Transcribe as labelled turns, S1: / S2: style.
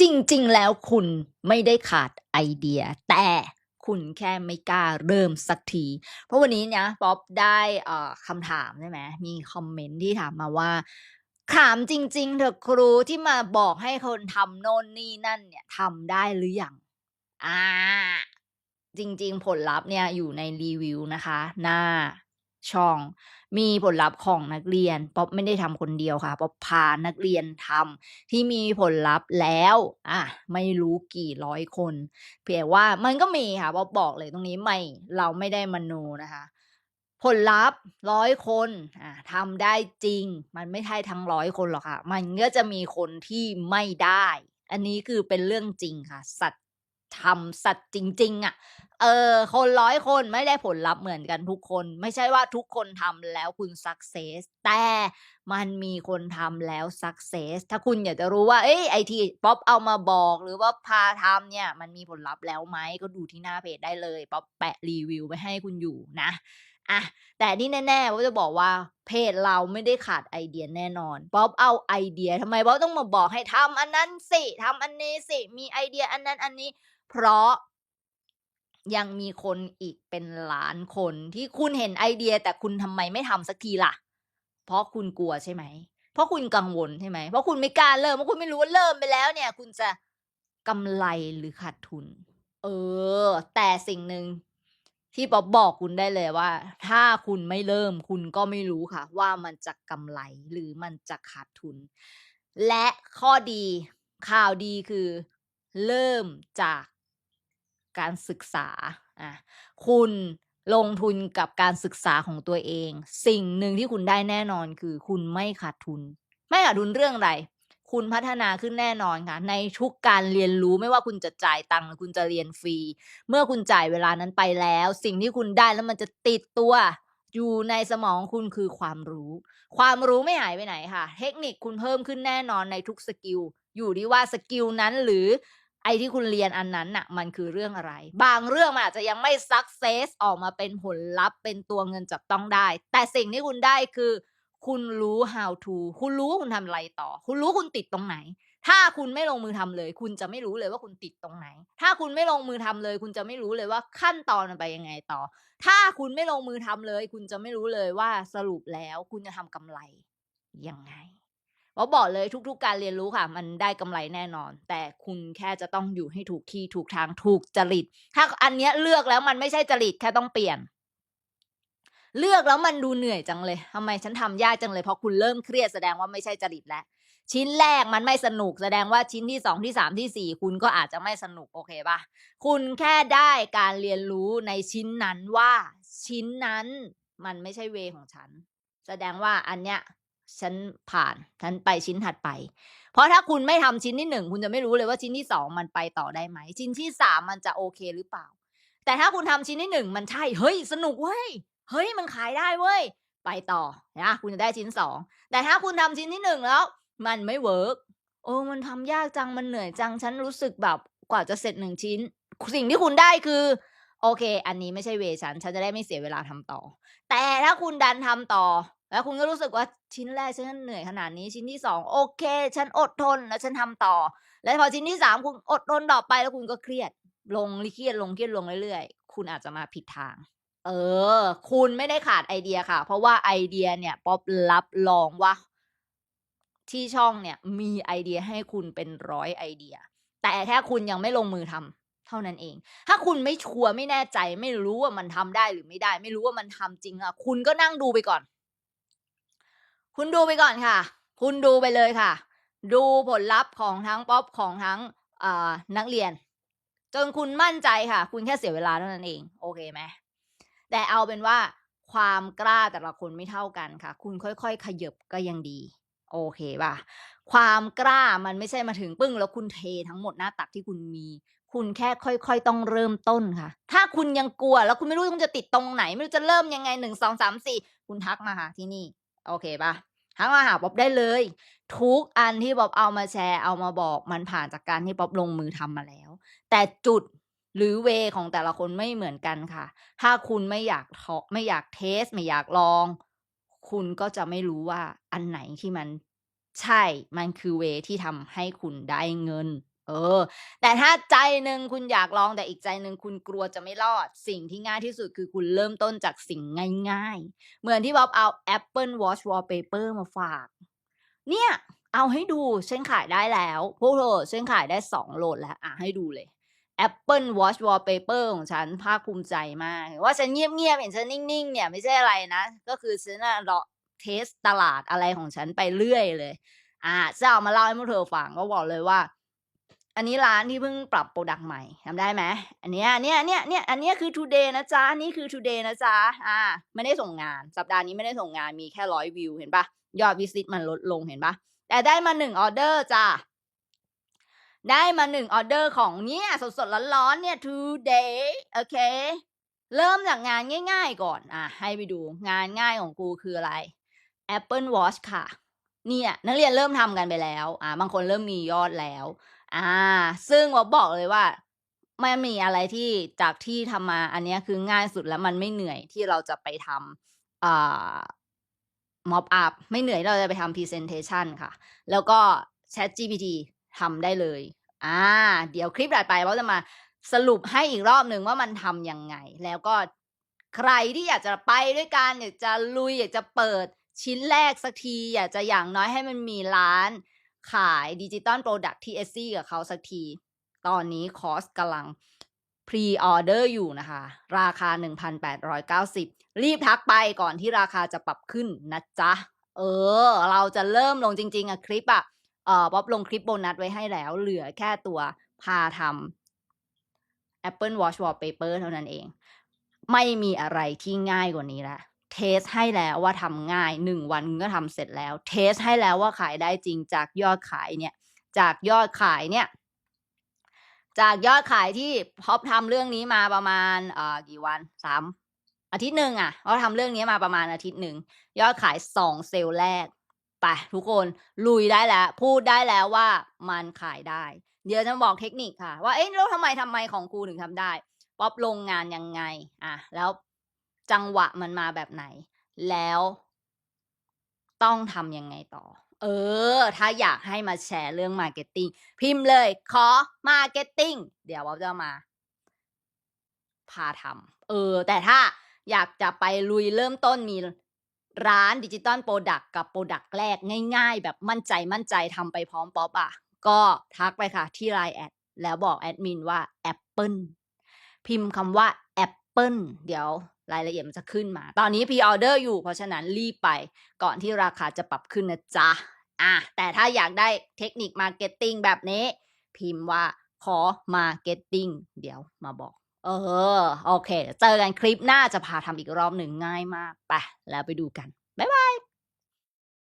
S1: จริง ๆ แล้วคุณไม่ได้ขาดไอเดีย แต่คุณแค่ไม่กล้าเริ่มสักที เพราะวันนี้เนะป๊อบได้เอ่อคำถามใช่ไหมมีคอมเมนต์ที่ถามมาว่า"ถามจริง ๆเถอะครูที่มาบอกให้คนทำโน่นนี่นั่นเนี่ยทำได้หรือยัง?"อ่าจริง ๆ ผลลัพธ์เนี่ยอยู่ในรีวิวนะคะ หน้า ช่อง มีผลลัพธ์ของนักเรียน ป๊อบไม่ได้ทำคนเดียวค่ะป๊อบพานักเรียนทำที่มีผลลัพธ์แล้วอาไม่รู้กี่ร้อยคน เพียงว่ามันก็มีค่ะป๊อบบอกเลยตรงนี้ไม่เราไม่ได้มโนนะคะผลลัพธ์100คนอ่าทำได้จริง มันไม่ใช่ทั้ง100คนหรอกค่ะ มันก็จะมีคนที่ไม่ได้ อันนี้คือเป็นเรื่องจริงค่ะ สัจ ธรรมสัจจริง ๆอะเออ คน100คนไม่ได้ผลลัพธ์เหมือนกันทุกคน ไม่ใช่ว่าทุกคนทำแล้วคุณ success แต่มันมีคนทำแล้ว success ถ้าคุณอยากจะรู้ว่า เอ๊ยไอที่ป๊อบเอามาบอกหรือว่าพาทำเนี่ย มันมีผลลัพธ์แล้วไหมก็ดูที่หน้าเพจได้เลยป๊อบแปะรีวิวไว้ให้คุณอยู่นะอะแต่ที่แน่ๆป๊อบจะบอกว่าเพจเราไม่ได้ขาดไอเดียแน่นอนป๊อบเอาไอเดียทำไมป๊อบต้องมาบอกให้ทำอันนั้นสิทำอันนี้สิมีไอเดียอันนั้นอันนี้ เพราะยังมีคนอีกเป็นล้านคนที่คุณเห็นไอเดีย แต่คุณทำไมไม่ทำสักทีล่ะ เพราะคุณกลัวใช่ไหม เพราะคุณกังวลใช่ไหม เพราะคุณไม่กล้าเริ่ม เพราะคุณไม่รู้ว่าเริ่มไปแล้วเนี่ย คุณจะกำไรหรือขาดทุน เออ แต่สิ่งหนึ่งที่ป๊อบบอกคุณได้เลยว่า ถ้าคุณไม่เริ่มคุณก็ไม่รู้ค่ะ ว่ามันจะกำไรหรือมันจะขาดทุน และข้อดีข่าวดีคือ เริ่มจาก การศึกษาอาคุณลงทุนกับการศึกษาของตัวเอง สิ่งหนึ่งที่คุณได้แน่นอนคือ คุณไม่ขาดทุน ไม่ขาดทุนเรื่องอะไร คุณพัฒนาขึ้นแน่นอนค่ะ ในทุกการเรียนรู้ไม่ว่าคุณจะจ่ายตังค์หรือคุณจะเรียนฟรี เมื่อคุณจ่ายเวลานั้นไปแล้ว สิ่งที่คุณได้แล้วมันจะติดตัวอยู่ในสมองคุณคือความรู้ ความรู้ไม่หายไปไหนค่ะ เทคนิคคุณเพิ่มขึ้นแน่นอนในทุกสกิล อยู่ที่ว่าสกิลนั้นหรือ ไอ้ที่คุณเรียนอันนั้นน่ะมันคือเรื่องอะไร บางเรื่องมันอาจจะยังไม่ success ออกมาเป็นผลลัพธ์ เป็นตัวเงินจับต้องได้ แต่สิ่งที่คุณได้คือ คุณรู้ how to คุณรู้คุณทำอะไรต่อ คุณรู้คุณติดตรงไหน ถ้าคุณไม่ลงมือทำเลย คุณจะไม่รู้เลยว่าคุณติดตรงไหน ถ้าคุณไม่ลงมือทำเลย คุณจะไม่รู้เลยว่าขั้นตอนมันไปยังไงต่อ ถ้าคุณไม่ลงมือทำเลย คุณจะไม่รู้เลยว่าสรุปแล้ว คุณจะทำกำไรยังไง ป๊อบบอกเลยทุก ๆ การเรียนรู้ค่ะ มันได้กำไรแน่นอน แต่คุณแค่จะต้องอยู่ให้ถูกที่ถูกทางถูกจริต ถ้าอันเนี้ยเลือกแล้วมันไม่ใช่จริตแค่ต้องเปลี่ยน เลือกแล้วมันดูเหนื่อยจังเลยทำไมฉันทำยากจังเลยเพอคุณเริ่มเครียดแสดงว่าไม่ใช่จริตแล้วชิ้นแรกมันไม่สนุกแสดงว่าชิ้นที่2ที่3ที่4คุณก็อาจจะไม่สนุกโอเคปล่าคุณแค่ได้การเรียนรู้ในชิ้นนั้นว่า ชิ้นนั้นมันไม่ใช่เวของฉัน แสดงว่าอันเนี้ย ฉันผ่านฉันไปชิ้นถัดไป เพราะถ้าคุณไม่ทำชิ้นที่1คุณจะไม่รู้เลยว่าชิ้นที่2มันไปต่อได้ไหม ชิ้นที่3มันจะโอเคหรือเปล่า แต่ถ้าคุณทำชิ้นที่1มันใช่เฮ้ยสนุกเว้ยเฮ้ยมันขายได้เว้ยไปต่อนะคุณจะได้ชิ้น2แต่ถ้าคุณทำชิ้นที่1แล้ว มันไม่เวิร์กเออมันทำยากจังมันเหนื่อยจังฉันรู้สึกแบบกว่าจะเสร็จ1ชิ้น สิ่งที่คุณได้คือโอเค อันนี้ไม่ใช่เวฉัน ฉันจะได้ไม่เสียเวลาทำต่อ แต่ถ้าคุณดันทำต่อ แล้วคุณก็รู้สึกว่าชิ้นแรกฉันเหนื่อยขนาดนี้ชิ้นที่2โอเค ฉันอดทนแล้วฉันทำต่อ แล้วพอชิ้นที่3คุณอดทนต่อไปแล้วคุณก็เครียด ลงเครียดลงเครียดลงเรื่อยๆ คุณอาจจะมาผิดทาง เออ คุณไม่ได้ขาดไอเดียค่ะ เพราะว่าไอเดียเนี่ยป๊อบรับรองว่าที่ช่องเนี่ยมีไอเดียให้คุณเป็น100ไอเดีย แต่แค่คุณยังไม่ลงมือทำเท่านั้นเอง ถ้าคุณไม่ชัวร์ไม่แน่ใจ ไม่รู้ว่ามันทำได้หรือไม่ได้ ไม่รู้ว่ามันทำจริงอะคุณก็นั่งดูไปก่อน คุณดูไปก่อนค่ะ คุณดูไปเลยค่ะ ดูผลลัพธ์ของทั้งป๊อบของทั้งนักเรียน จนคุณมั่นใจค่ะ คุณแค่เสียเวลาเท่านั้นเอง โอเคไหมแต่เอาเป็นว่าความกล้าแต่ละคนไม่เท่ากันค่ะ คุณค่อยๆ ขยิบก็ยังดี โอเคเปล่าความกล้ามันไม่ใช่มาถึงปึ้ง แล้วคุณเททั้งหมดหน้าตักที่คุณมี คุณแค่ค่อยๆ ต้องเริ่มต้นค่ะ ถ้าคุณยังกลัวแล้วคุณไม่รู้คุณจะติดตรงไหน ไม่รู้จะเริ่มยังไง1 2 3 4คุณทักมาหาที่นี่ โอเคปล่าทักมาหาป๊อบได้เลย ทุกอันที่ป๊อบเอามาแชร์เอามาบอกมันผ่านจากการที่ป๊อบลงมือทำมาแล้ว แต่จุดหรือเวของแต่ละคนไม่เหมือนกันค่ะ ถ้าคุณไม่อยากทอไม่อยากเทส ไม่อยากลอง คุณก็จะไม่รู้ว่าอันไหนที่มันใช่ มันคือเวที่ทำให้คุณได้เงิน เออ แต่ถ้าใจหนึ่งคุณอยากลองแต่อีกใจหนึ่งคุณกลัวจะไม่รอด สิ่งที่ง่ายที่สุดคือคุณเริ่มต้นจากสิ่งง่ายๆ เหมือนที่บ๊อบเอา Apple Watch Wallpaper มาฝาก เนี่ย เอาให้ดูฉันขายได้แล้วพวกเธอฉันขายได้ 2 โหลดแล้ว อะให้ดูเลย Apple Watch Wallpaper ของฉันภาคภูมิใจมาก ว่าฉันเงียบๆเห็นฉันนิ่งๆ เนี่ยไม่ใช่อะไรนะ ก็คือฉันน่ะรอเทสตลาดอะไรของฉันไปเรื่อยเลย อ่าจะเอามาเล่าให้พวกเธอฟังก็บอกเลยว่า อันนี้ร้านที่เพิ่งปรับพรดักต์ใหม่จำได้ไหมอันเนี้ยเนี่ยๆๆอันเนี้ยคือ Today นะจ๊ะอันนี้คือ Today นะจ๊ะอ่าไม่ได้ส่งงาน สัปดาห์นี้ไม่ได้ส่งงานมีแค่100วิวเห็นปล่ายอดวิซิตมันลดลงเห็นปล่าแต่ได้มา1ออเดอร์จ้ะได้มา1ออเดอร์ของเนี่ยสดๆร้อนๆเนี่ย Today โอเค เริ่มจากงานง่าย ๆ ก่อนอ่าให้ไปดูงานง่ายของกูคืออะไร Apple Watch ค่ะ เนี่ยนักเรียนเริ่มทำกันไปแล้ว อ่าบางคนเริ่มมียอดแล้ว อ่า ซึ่งบ๊อบอกเลยว่าไม่มีอะไรที่จากที่ทำมา อันนี้คือง่ายสุดแล้วมันไม่เหนื่อยที่เราจะไปทำอ่า Mop up ไม่เหนื่อยเราจะไปทำ Presentation ค่ะ แล้วก็ ChatGPT ทำได้เลย อ่า เดี๋ยวคลิปถัดไปบ๊อบจะมาสรุปให้อีกรอบหนึ่งว่ามันทำยังไง แล้วก็ใครที่อยากจะไปด้วยกันอยากจะลุยอยากจะเปิดชิ้นแรกสักที อยากจะอย่างน้อยให้มันมีร้าน ขายดิจิทัลพรดักต์ที่ Etsy กับเขาสักที ตอนนี้คอร์สกำลัง Pre-order อยู่นะคะ ราคา 1,890 รีบทักไปก่อนที่ราคาจะปรับขึ้นนะจ๊ะ เออ เราจะเริ่มลงจริง ๆอะคลิปอะเออบ๊อบลงคลิปโบนัสไว้ให้แล้ว เหลือแค่ตัวพาทำ Apple Watch Wallpaper เท่านั้นเอง ไม่มีอะไรที่ง่ายกว่านี้แล้ว เทสให้แล้วว่าทำง่าย1วันก็ทำเสร็จแล้ว เทสให้แล้วว่าขายได้จริงจากยอดขายเนี่ยจากยอดขายเนี่ย จากยอดขายที่บ๊อบทำเรื่องนี้มาประมาณเอ่อกี่วัน3อาทิตย์หนึ่งอะบ๊อบทำเรื่องนี้มาประมาณอาทิตย์หนึ่งยอดขาย2เซลล์แรกไปทุกคนลุยได้แล้ว พูดได้แล้วว่ามันขายได้ เดี๋ยวจะบอกเทคนิคค่ะ ว่าเอ๊ะแล้วทำไมทำไมของกูถึงทำได้บ๊อบลงงานยังไงอาแล้ว จังหวะมันมาแบบไหน แล้วต้องทำยังไงต่อ เออ ถ้าอยากให้มาแชร์เรื่อง Marketing พิมพ์เลย ขอ Marketing เดี๋ยวบ๊อบจะมา พาทำเออ แต่ถ้าอยากจะไปลุยเริ่มต้นมีร้านดิจิทัลพรดักต์กับพรดักต์แรกง่ายๆ แบบมั่นใจๆทำไปพร้อมป๊อบอะก็ทักไปค่ะที่ LINE แอดแล้วบอกแอดมินว่าแอปเปิลพิมพ์คำว่าแอปเปิลเดี๋ยว รายละเอียดมันจะขึ้นมา ตอนนี้พรีออเดอร์อยู่ เพราะฉะนั้นรีบไปก่อนที่ราคาจะปรับขึ้นนะจ๊ะ อะ แต่ถ้าอยากได้เทคนิคมาเก็ตติ้งแบบนี้ พิมพ์ว่าขอมาเก็ตติ้งเดี๋ยวมาบอก เออ โอเค เจอกันคลิปหน้าจะพาทำอีกรอบหนึ่งง่ายมาก ไป แล้วไปดูกัน บ๊ายบาย